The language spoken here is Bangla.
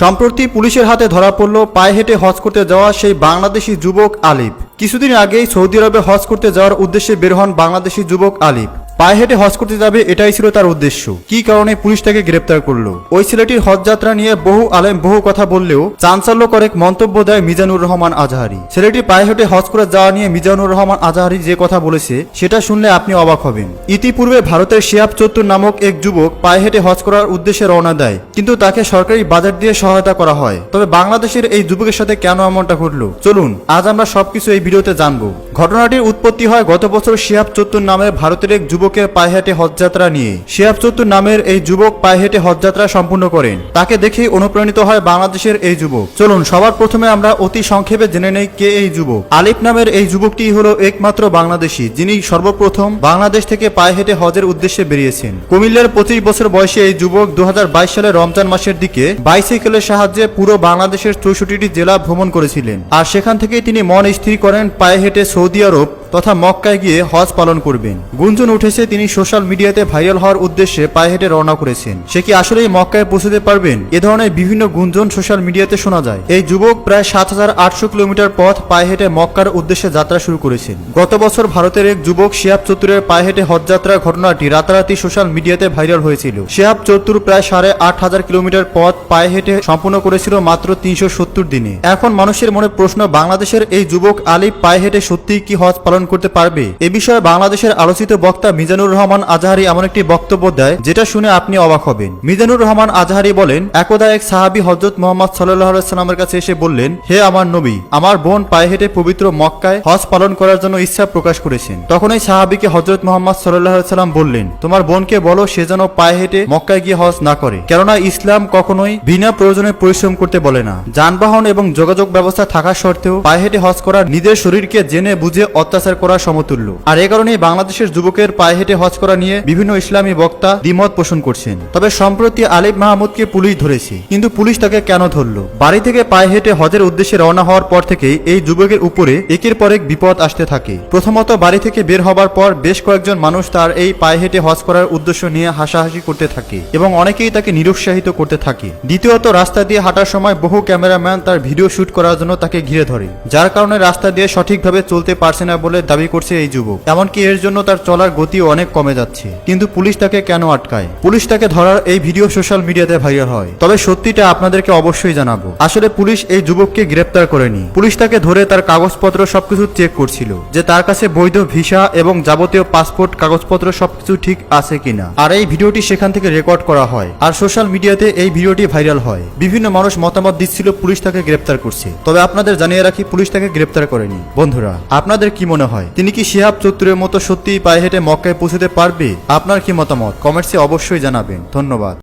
সম্প্রতি পুলিশের হাতে ধরা পড়ল পায়ে হেঁটে হজ করতে যাওয়া সেই বাংলাদেশি যুবক আলিফ। কিছুদিন আগেই সৌদি আরবে হজ করতে যাওয়ার উদ্দেশ্যে বের হন বাংলাদেশি যুবক আলিফ। পায়ে হেঁটে হজ করতে যাবে, এটাই ছিল তার উদ্দেশ্য। কি কারণে পুলিশ তাকে গ্রেপ্তার করল? ওই ছেলেটির হজ যাত্রা নিয়ে বহু আলেম বহু কথা বললেও চাঞ্চল্যকর এক মন্তব্য দেয় মিজানুর রহমান আজহারি। ছেলেটি পায়ে হেঁটে হজ করে যাওয়া নিয়ে মিজানুর রহমান আজহারি যে কথা বলেছে, সেটা শুনলে আপনি অবাক হবেন। ইতিপূর্বে ভারতের শিয়াব চত্তুর নামক এক যুবক পায়ে হেঁটে হজ করার উদ্দেশ্যে রওনা দেয়, কিন্তু তাকে সরকারি বাজেট দিয়ে সহায়তা করা হয়। তবে বাংলাদেশের এই যুবকের সাথে কেন এমনটা ঘটলো? চলুন, আজ আমরা সবকিছু এই ভিডিওতে জানব। ঘটনাটির উৎপত্তি হয় গত বছর শিয়াব চত্তুর নামে ভারতের এক যুবকের পায়ে হেঁটে হজযাত্রা নিয়ে। শিয়াব চত্তুর নামের এই যুবক পায়ে হেঁটে হজযাত্রা সম্পূর্ণ করেন। তাকে দেখেই অনুপ্রাণিত হয় বাংলাদেশের এই যুবক। চলুন, সবার প্রথমে আমরা অতি সংক্ষেপে জেনে নেই কে এই যুবক। আলিফ নামের এই যুবকটি হলো একমাত্র বাংলাদেশি, যিনি সর্বপ্রথম বাংলাদেশ থেকে পায়ে হেঁটে হজের উদ্দেশ্যে বেরিয়েছেন। কুমিল্লার পঁচিশ বছর বয়সে এই যুবক দু সালের রমজান মাসের দিকে বাইসাইকেলের সাহায্যে পুরো বাংলাদেশের চৌষট্টিটি জেলা ভ্রমণ করেছিলেন। আর সেখান থেকেই তিনি মন স্থির করেন পায়ে হেঁটে সৌদি আরব তথা মক্কায় গিয়ে হজ পালন করবেন। গুঞ্জন উঠেছে তিনি সোশ্যাল মিডিয়াতে ভাইরাল হওয়ার উদ্দেশ্যে পায়ে হেঁটে রওনা করেছেন। সে কি আসলেই মক্কায় পৌঁছতে পারবেন? এ ধরনের বিভিন্ন গুঞ্জন সোশ্যাল মিডিয়াতে শোনা যায়। এই যুবক প্রায় সাত হাজার আটশো কিলোমিটার পথ পায়ে হেঁটে মক্কার উদ্দেশ্যে যাত্রা শুরু করেছেন। গত বছর ভারতের এক যুবক শিয়াব চতুরের পায়ে হেঁটে হজ যাত্রার ঘটনাটি রাতারাতি সোশ্যাল মিডিয়াতে ভাইরাল হয়েছিল। শিয়াব চতুর প্রায় সাড়ে আট হাজার কিলোমিটার পথ পায়ে হেঁটে সম্পূর্ণ করেছিল মাত্র তিনশো সত্তর দিনে। এখন মানুষের মনে প্রশ্ন, বাংলাদেশের এই যুবক আলিফ পায়ে হেঁটে সত্যিই কি হজ পালন করতে পারবে। এ বিষয়ে বাংলাদেশের আলোচিত বক্তা মিজানুর রহমান আজহারি এমন একটি বক্তব্য দেয়, যেটা শুনে আপনি অবাক হবেন। মিজানুর রহমান আজহারি বলেন, একদা এক সাহাবী হজরত মোহাম্মদ সাল্লামের কাছে এসে বললেন, হে আমার নবী, আমার বোন পায়ে হেঁটে পবিত্র মক্কায় হজ পালন করার জন্য ইচ্ছা প্রকাশ করেছেন। তখন এই সাহাবিকে হজরত মোহাম্মদ সাল্লাহ সাল্লাম বললেন, তোমার বোনকে বলো, সে যেন পায়ে হেঁটে মক্কায় গিয়ে হজ না করে। কেননা ইসলাম কখনোই বিনা প্রয়োজনে পরিশ্রম করতে বলে না। যানবাহন এবং যোগাযোগ ব্যবস্থা থাকা সত্ত্বেও পায়ে হেঁটে হজ করা নিজের শরীরকে জেনে বুঝে অত্যাচার করা সমতুল্য। আর এ কারণেই বাংলাদেশের যুবকের পায়ে হেঁটে হজ করা নিয়ে বিভিন্ন ইসলামী বক্তা দ্বিমত পোষণ করছেন। তবে সম্প্রতি আলিফ মাহমুদকে পুলিশ ধরেছে। কিন্তু পুলিশ তাকে কেন ধরলো? বাড়ি থেকে পায়ে হেঁটে হজের উদ্দেশ্যে রওনা হওয়ার পর থেকেই এই যুবকের উপরে একের পর এক বিপদ আসতে থাকে। প্রথমত বাড়ি থেকে বের হবার পর বেশ কয়েকজন মানুষ তার এই পায়ে হেঁটে হজ করার উদ্দেশ্য নিয়ে হাসাহাসি করতে থাকে এবং অনেকেই তাকে নিরুৎসাহিত করতে থাকে। দ্বিতীয়ত, রাস্তা দিয়ে হাঁটার সময় বহু ক্যামেরাম্যান তার ভিডিও শুট করার জন্য তাকে ঘিরে ধরে। যার কারণে রাস্তা দিয়ে সঠিকভাবে চলতে পারছে না বলে দাবি করছে এই যুবক। এমনকি এর জন্য তার চলার গতিও অনেক কমে যাচ্ছে। কিন্তু পুলিশ তাকে কেন আটকায়? পুলিশ তাকে ধরার এই ভিডিও সোশ্যাল মিডিয়াতে ভাইরাল হয়। তবে সত্যিটা আপনাদেরকে অবশ্যই জানাব। আসলে পুলিশ এই যুবককে গ্রেপ্তার করেনি। পুলিশ তাকে ধরে তার কাগজপত্র সবকিছু চেক করছিল, যে তার কাছে বৈধ ভিসা এবং যাবতীয় পাসপোর্ট, কাগজপত্র সবকিছু ঠিক আছে কিনা। আর এই ভিডিওটি সেখান থেকে রেকর্ড করা হয়। আর সোশ্যাল মিডিয়াতে এই ভিডিওটি ভাইরাল হয়। বিভিন্ন মানুষ মতামত দিচ্ছিল পুলিশ তাকে গ্রেপ্তার করছে। তবে আপনাদের জানিয়ে রাখি, পুলিশ তাকে গ্রেপ্তার করেনি। বন্ধুরা, আপনাদের কি মনে হয়। তিনি কি শিহাব চত্বরের মতো সত্যিই পায়ে হেঁটে মক্কায় পৌঁছতে পারবে? আপনার কি মতামত? কমেন্টসে অবশ্যই জানাবেন। ধন্যবাদ।